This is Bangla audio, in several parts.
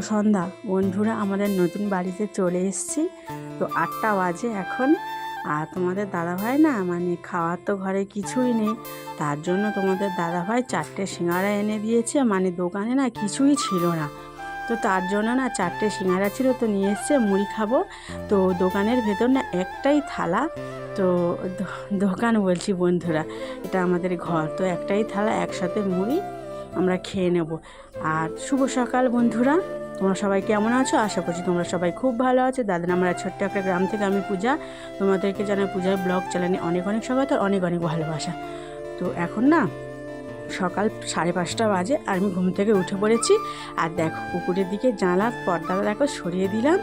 সন্ধ্যা। বন্ধুরা, আমাদের নতুন বাড়িতে চলে এসেছি। তো আটটা বাজে এখন। আর তোমাদের দাদাভাই না মানে খাওয়ার তো ঘরে কিছুই নেই। তার জন্য তোমাদের দাদাভাই চারটে সিঙ্গারা এনে দিয়েছে। মানে দোকানে না কিছুই ছিল না। তো তার জন্য না চারটে সিঙ্গারা ছিল, তো নিয়ে এসছে, মুড়ি খাব। তো দোকানের ভেতর না একটাই থালা। তো দোকান বলছি বন্ধুরা, এটা আমাদের ঘর। তো একটাই থালা, একসাথে মুড়ি আমরা খেয়ে নেব। আর শুভ সকাল বন্ধুরা, তোমরা সবাই কেমন আছো? আশা করছি তোমরা সবাই খুব ভালো আছো। দাদা আমরা ছোট্ট একটা গ্রাম থেকে আমি পূজা। তোমাদেরকে জানাই পূজার ব্লগ চ্যানেলে অনেক অনেক স্বাগত, অনেক অনেক ভালোবাসা। তো এখন না সকাল সাড়ে পাঁচটা বাজে আর আমি ঘুম থেকে উঠে পড়েছি। আর দেখো, পুকুরের দিকে জানলার পর্দাটা দেখো, সরিয়ে দিলাম।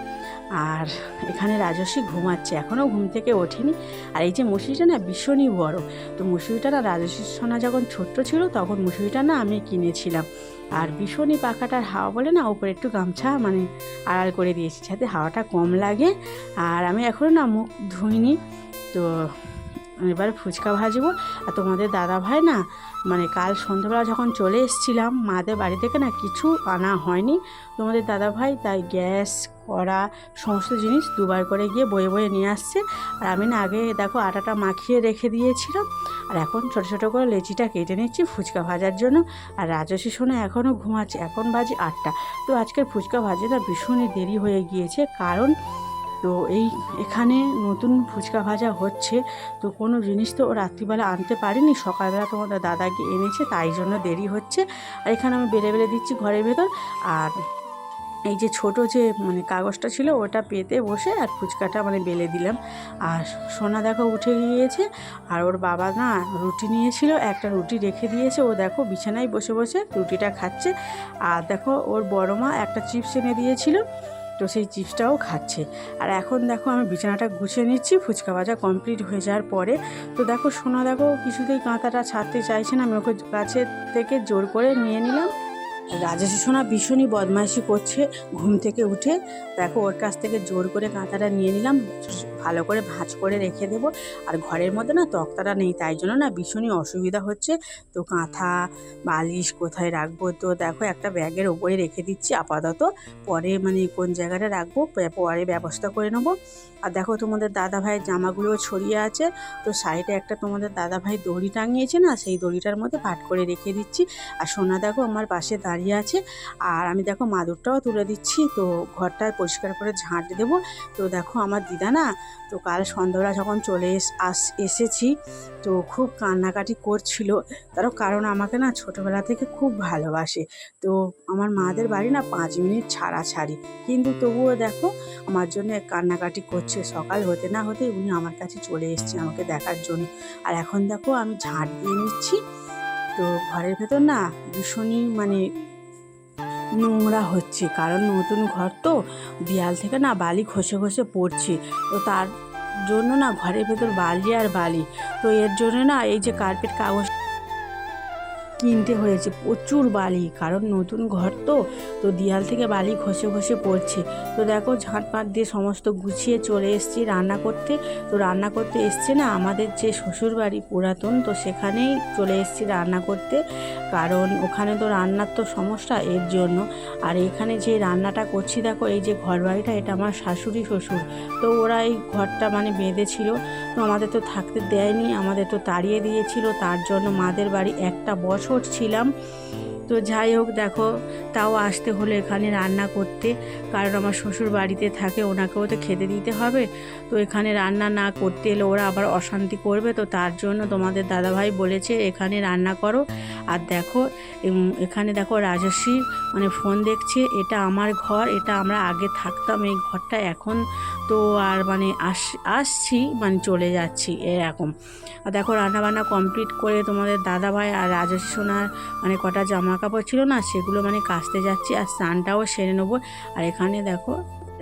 আর এখানে রাজস্বী ঘুমাচ্ছে, এখনও ঘুম থেকে ওঠেনি। আর এই যে মুসুরিটা না, ভীষণই বড়। তো মুসুরিটা না রাজস্বীর সোনা যখন ছোট্ট ছিল, তখন মুসুরিটা না আমি কিনেছিলাম। আর ভীষণই পাখাটার হাওয়া বলে না উপরে একটু গামছা মানে আড়াল করে দিয়েছি, যাতে হাওয়াটা কম লাগে। আর আমি এখনও না, মুখ ধুইনি। তো এবার ফুচকা ভাজবো। আর তোমাদের দাদা ভাই না মানে কাল সন্ধ্যাবেলা যখন চলে এসেছিলাম, মাদের বাড়ি থেকে না কিছু আনা হয়নি। তোমাদের দাদা ভাই তাই গ্যাস, কড়া সমস্ত জিনিস দুবার করে গিয়ে বয়ে বয়ে নিয়ে আসছে। আর আমি না আগে দেখো আটাটা মাখিয়ে রেখে দিয়েছিলাম। আর এখন ছোটো ছোটো করে লেচিটা কেটে নিচ্ছি ফুচকা ভাজার জন্য। আর রাজস্বী সোনা এখনও ঘুমাচ্ছে, এখন বাজে আটটা। তো আজকের ফুচকা ভাজাটা ভীষণই দেরি হয়ে গিয়েছে, কারণ তো এই এখানে নতুন ফুচকা ভাজা হচ্ছে। তো কোনো জিনিস তো রাত্রিবেলা আনতে পারিনি। সকালবেলা তোমাদের দাদাকে এনেছে, তাই জন্য দেরি হচ্ছে। আর এখানে আমি বেড়ে বেড়ে দিচ্ছি ঘরের ভেতর। আর এই যে ছোট যে মানে কাগজটা ছিল, ওটা পেতে বসে আর ফুচকাটা মানে বেলে দিলাম। আর সোনা দেখো উঠে গিয়েছে। আর ওর বাবা না রুটি নিয়েছিল, একটা রুটি রেখে দিয়েছে। ও দেখো বিছানায় বসে বসে রুটিটা খাচ্ছে। আর দেখো ওর বড় মা একটা চিপস এনে দিয়েছিল। তো সেই চিপসটাও খাচ্ছে। আর এখন দেখো আমি বিছানাটা গুছিয়ে নিচ্ছি, ফুচকা ভাজা কমপ্লিট হয়ে যাওয়ার পরে। তো দেখো সোনা দেখো কিছুতেই কাঁথাটা ছাড়তে চাইছে না, আমি ওকে কাছে থেকে জোর করে নিয়ে নিলাম। রাজেশ সোনা ভীষণই বদমাইশি করছে ঘুম থেকে উঠে। দেখো ওর কাছ থেকে জোর করে কাঁথাটা নিয়ে নিলাম। ভালো করে ভাঁজ করে রেখে দেবো। আর ঘরের মধ্যে না তক্তাটা নেই, তাই জন্য না ভীষণই অসুবিধা হচ্ছে। তো কাঁথা, বালিশ কোথায় রাখব? তো দেখো একটা ব্যাগের ওপরে রেখে দিচ্ছি আপাতত। পরে মানে কোন জায়গাটা রাখব? পরে ব্যবস্থা করে নেব। আর দেখো তোমাদের দাদা ভাইয়ের জামাগুলো ছড়িয়ে আছে। তো সাইডে একটা তোমাদের দাদা ভাই দড়ি টাঙিয়েছে না, সেই দড়িটার মধ্যে ভাট করে রেখে দিচ্ছি। আর সোনা দেখো আমার পাশে দাঁড়িয়ে আছে। আর আমি দেখো মাদুরটাও তুলে দিচ্ছি। তো ঘরটা পরিষ্কার করে ঝাঁট দেবো। তো দেখো আমার দিদা না তো কাল সন্ধ্যাবেলা যখন চলে আস, এসেছি, তো খুব কান্নাকাটি করছিল। তারও কারণ আমাকে না ছোটোবেলা থেকে খুব ভালোবাসে। তো আমার মাদের বাড়ি না পাঁচ মিনিট ছাড়া ছাড়ি কিন্তু তবুও দেখো, আমার জন্য কান্নাকাটি করছে। সকাল হতে না হতে উনি আমার কাছে চলে এসছে আমাকে দেখার জন্য। আর এখন দেখো আমি ঝাঁট দিয়ে নিচ্ছি। তো ঘরের ভেতর না ভীষণই মানে নোংরা হচ্ছে, কারণ নতুন ঘর তো দেয়াল থেকে না বালি খসে খসে পড়ছে। তো তার জন্য না ঘরের ভেতর বালি আর বালি। তো এর জন্য না এই যে কার্পেট কাগজ কিনতে হয়েছে। প্রচুর বালি কারণ নতুন ঘর তো। তো দেয়াল থেকে বালি ঘষে ঘষে পড়ছে। তো দেখো ঝাঁট ঝাঁটপাট দিয়ে সমস্ত গুছিয়ে চলে এসেছি রান্না করতে। তো রান্না করতে এসছে না, আমাদের যে শ্বশুর বাড়ি পুরাতন, তো সেখানেই চলে এসেছি রান্না করতে। কারণ ওখানে তো রান্নার তো সমস্যা এর জন্য। আর এখানে যে রান্নাটা করছি, দেখো, এই যে ঘর বাড়িটা এটা আমার শাশুড়ি শ্বশুর। তো ওরা এই ঘরটা মানে বেঁধেছিল। তো আমাদের তো থাকতে দেয়নি, আমাদের তো তাড়িয়ে দিয়েছিল। তার জন্য মাদের বাড়ি একটা বছর ছিলাম তো যাই হোক, দেখো, তাও আসতে হলো এখানে রান্না করতে। কারণ আমার শ্বশুর বাড়িতে থাকে, ওনাকেও তো খেতে দিতে হবে। তো এখানে রান্না না করতে এলে ওরা আবার অশান্তি করবে। তো তার জন্য তোমাদের দাদাভাই বলেছে, এখানে রান্না করো। আর দেখো এখানে দেখো রাজস্বী মানে ফোন দেখছে, এটা আমার ঘর, এটা আমরা আগে থাকতাম এই ঘরটা, এখন তো আর মানে আস, আসছি মানে চলে যাচ্ছি, এরকম। আর দেখো, রান্নাবান্না কমপ্লিট করে তোমাদের দাদাভাই আর রাজস্বী সোনার মানে কটা জামা কাপড় ছিল না, সেগুলো মানে কাচতে যাচ্ছি আর স্নানটাও সেরে নেব। আর এখানে দেখো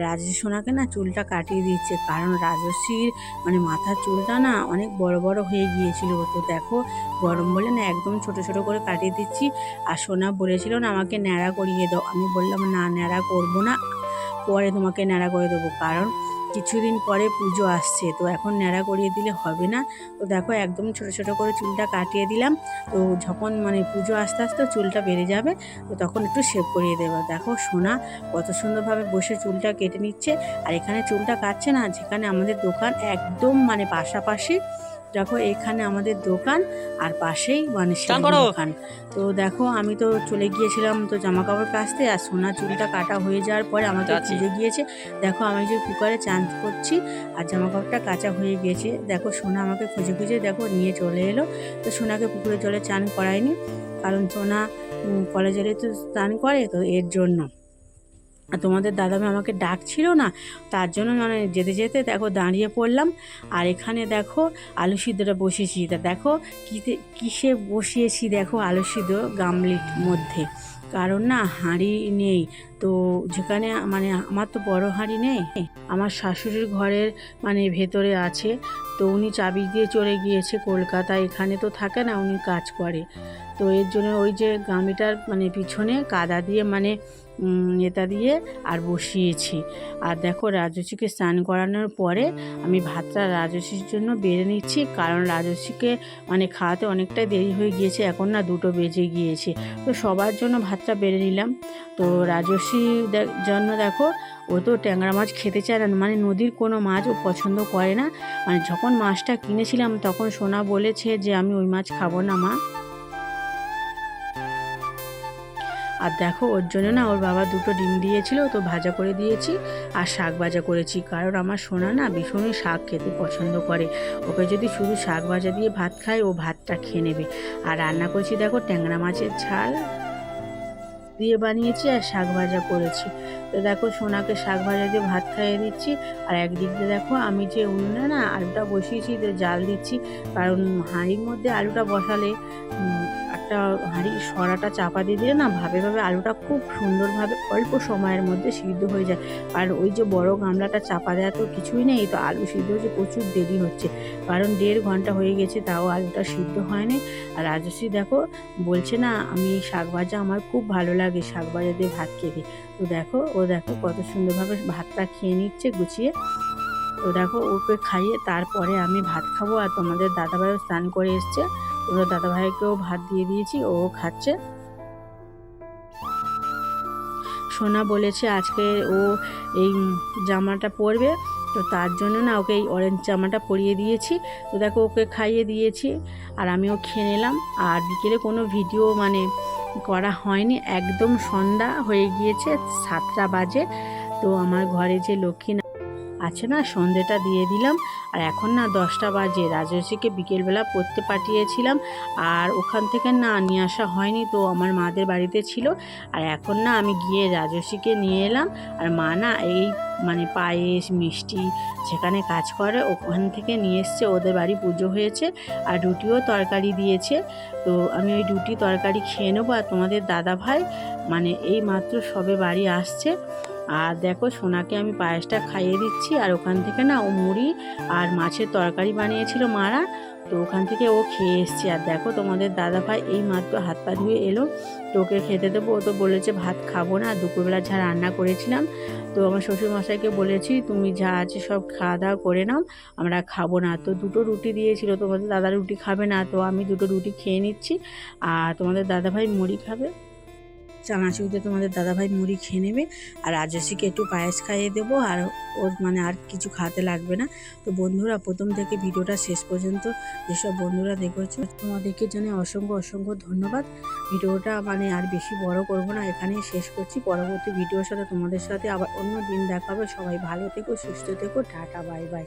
রাজস্বী সোনাকে না চুলটা কাটিয়ে দিচ্ছে, কারণ রাজস্বীর মানে মাথার চুলটা না অনেক বড় বড় হয়ে গিয়েছিল। তো দেখো গরম বলে না একদম ছোট ছোট করে কাটিয়ে দিচ্ছি। আর সোনা বলেছিল না, আমাকে ন্যাড়া করিয়ে দাও। আমি বললাম, না, ন্যাড়া করব না, পরে তোমাকে ন্যাড়া করে দেবো। কারণ কিছুদিন পরে পুজো আসছে। তো এখন ন্যাড়া করিয়ে দিলে হবে না। তো দেখো একদম ছোট ছোট করে চুলটা কাটিয়ে দিলাম। তো যখন মানে পুজো আস্তে আস্তে চুলটা বেড়ে যাবে, তো তখন একটু শেভ করিয়ে দেবো। দেখো সোনা কত সুন্দরভাবে বসে চুলটা কেটে নিচ্ছে। আর এখানে চুলটা কাটছে না, যেখানে আমাদের দোকান একদম মানে পাশাপাশি। দেখো এখানে আমাদের দোকান আর পাশেই মানে সেলাই দোকান। তো দেখো আমি তো চলে গিয়েছিলাম তো জামা কাপড় কাচতে আর সোনা চুলটা কাটা হয়ে যাওয়ার পরে আমাকে। খুঁজে গিয়েছে দেখো আমি যে কুকারে চান করছি আর জামা কাপড়টা কাঁচা হয়ে গিয়েছে দেখো সোনা আমাকে খুঁজে খুঁজে দেখো নিয়ে চলে এলো। তো সোনাকে পুকুরে জলে চান করায়নি কারণ সোনা উম, কলেজে তো স্নান করে তো এর জন্য। তোমাদের দাদামে আমাকে ডাকছিল না, তার জন্য মানে যেতে যেতে দেখো দাঁড়িয়ে পড়লাম। আর এখানে দেখো আলু সিদ্ধটা বসিয়েছি। তা দেখো কীতে, কিসে বসিয়েছি দেখো আলু সিদ্ধ গামলির মধ্যে। কারণ না হাঁড়ি নেই। তো যেখানে মানে আমার তো বড় হাঁড়ি নেই, আমার শাশুড়ির ঘরের মানে ভেতরে আছে, তো উনি চাবি দিয়ে চলে গিয়েছে কলকাতা, এখানে তো থাকে না উনি কাজ করে। তো এর জন্য ওই যে গামিটার মানে পিছনে কাদা দিয়ে মানে নেতা দিয়ে আর বসিয়েছি। আর দেখো রাজস্বীকে স্নান করানোর পরে আমি ভাতটা রাজস্বীর জন্য বেড়ে নিচ্ছি, কারণ রাজস্বীকে মানে খাওয়াতে অনেকটাই দেরি হয়ে গিয়েছে, এখন না দুটো বেজে গিয়েছে। তো সবার জন্য ভাতটা বেড়ে নিলাম। তো রাজস্বী দে- জন্য দেখো, ও তো ট্যাংরা মাছ খেতে চায় না মানে নদীর কোনো মাছ ও পছন্দ করে না। মানে যখন মাছটা কিনেছিলাম, তখন সোনা বলেছে যে, আমি ওই মাছ খাব না, মা। আর দেখো, ওর জন্য না ওর বাবা দুটো ডিম দিয়েছিল, তো ভাজা করে দিয়েছি আর শাক ভাজা করেছি। কারণ আমার সোনা না ভীষণই শাক খেতে পছন্দ করে। ওকে যদি শুধু শাক ভাজা দিয়ে ভাত খায়, ও ভাতটা খেয়ে নেবে। আর রান্না করেছি, দেখো, ট্যাংরা মাছের ঝাল। দিয়ে বানিয়েছি আর শাক ভাজা করেছি। তো দেখো সোনাকে শাক ভাজা দিয়ে ভাত খাইয়ে দিচ্ছি। আর একদিক দিয়ে দেখো আমি যে উনুনে না আলুটা বসিয়েছি জাল দিচ্ছি, কারণ হাঁড়ির মধ্যে আলুটা বসালে একটা হাঁড়ির সরাটা চাপা দিয়ে দিলে না ভাবে ভাবে আলুটা খুব সুন্দরভাবে অল্প সময়ের মধ্যে সিদ্ধ হয়ে যায়। আর ওই যে বড় গামলাটা চাপা দেওয়া তো কিছুই নেই, তো আলু সিদ্ধ হচ্ছে প্রচুর দেরি হচ্ছে। কারণ দেড় ঘণ্টা হয়ে গেছে, তাও আলুটা সিদ্ধ হয়নি। আর রাজশ্রী দেখো, বলছে না, আমি শাক ভাজা আমার খুব ভালো লাগে, শাক ভাজা দিয়ে ভাত খেতে। তো দেখো, ও দেখো কত সুন্দরভাবে ভাতটা খেয়ে নিচ্ছে গুছিয়ে। তো দেখো, ওকে খাইয়ে তারপরে আমি ভাত খাব। আর তোমাদের দাদাভাইও স্নান করে এসছে। তোমরা দাদাভাইকেও ভাত দিয়ে দিয়েছি, ও খাচ্ছে। সোনা বলেছে আজকে ও এই জামাটা পরবে, তো তার জন্য না ওকে এই অরেঞ্জ জামাটা পরিয়ে দিয়েছি। তো দেখো ওকে খাইয়ে দিয়েছি, আর আমিও খেয়ে নিলাম। আর বিকেলে কোনো ভিডিও মানে করা হয়নি, একদম সন্ধ্যা হয়ে গিয়েছে সাতটা বাজে। তো আমার ঘরে যে লক্ষ্মী আছে না, সন্ধেটা দিয়ে দিলাম। আর এখন না দশটা বাজে রাজস্বীকে বিকেলবেলা পড়তে পাঠিয়েছিলাম। আর ওখান থেকে না নিয়ে আসা হয়নি তো, আমার মাদের বাড়িতে ছিল। আর এখন না আমি গিয়ে রাজস্বীকে নিয়ে এলাম। আর মা না এই মানে পায়েস, মিষ্টি যেখানে কাজ করে ওখান থেকে নিয়ে এসছে, ওদের বাড়ি পুজো হয়েছে। আর রুটিও তরকারি দিয়েছে। তো আমি ওই রুটি তরকারি খেয়ে নেব। আর তোমাদের দাদা ভাই মানে এই মাত্র সবে বাড়ি আসছে। আর দেখো সোনাকে আমি পায়েসটা খাইয়ে দিচ্ছি, আর ওখান থেকে না ও মুড়ি আর মাছের তরকারি বানিয়েছিল মারা, তো ওখান থেকে ও খেয়ে এসছে। আর দেখো তোমাদের দাদা ভাই এই মাত্র হাত পা ধুয়ে এলো, তো ওকে খেতে দেবো। ও তো বলেছে ভাত খাব না, দুপুরবেলা যা রান্না করেছিলাম, তো আমার শ্বশুরমশাইকে বলেছি, তুমি যা আছে সব খাওয়া দাওয়া করে নাও, আমরা খাব না। তো দুটো রুটি দিয়েছিল, তোমাদের দাদা রুটি খাবে না, তো আমি দুটো রুটি খেয়ে নিচ্ছি, আর তোমাদের দাদাভাই মুড়ি খাবে। চানাচুরিতে তোমাদের দাদাভাই মুড়ি খেয়ে নেবে, আর রাজস্বীকে একটু পায়েস খাইয়ে দেবো, আর ওর মানে আর কিছু খাওয়াতে লাগবে না। তো বন্ধুরা, প্রথম থেকে ভিডিওটা শেষ পর্যন্ত যেসব বন্ধুরা দেখেছ, তোমাদেরকে জানাই অসংখ্য অসংখ্য ধন্যবাদ। ভিডিওটা মানে আর বেশি বড় করব না, এখানেই শেষ করছি। পরবর্তী ভিডিওর সাথে তোমাদের সাথে আবার অন্য দিন দেখাবে। সবাই ভালো থেকো, সুস্থ থেকো, টাটা, বাই বাই।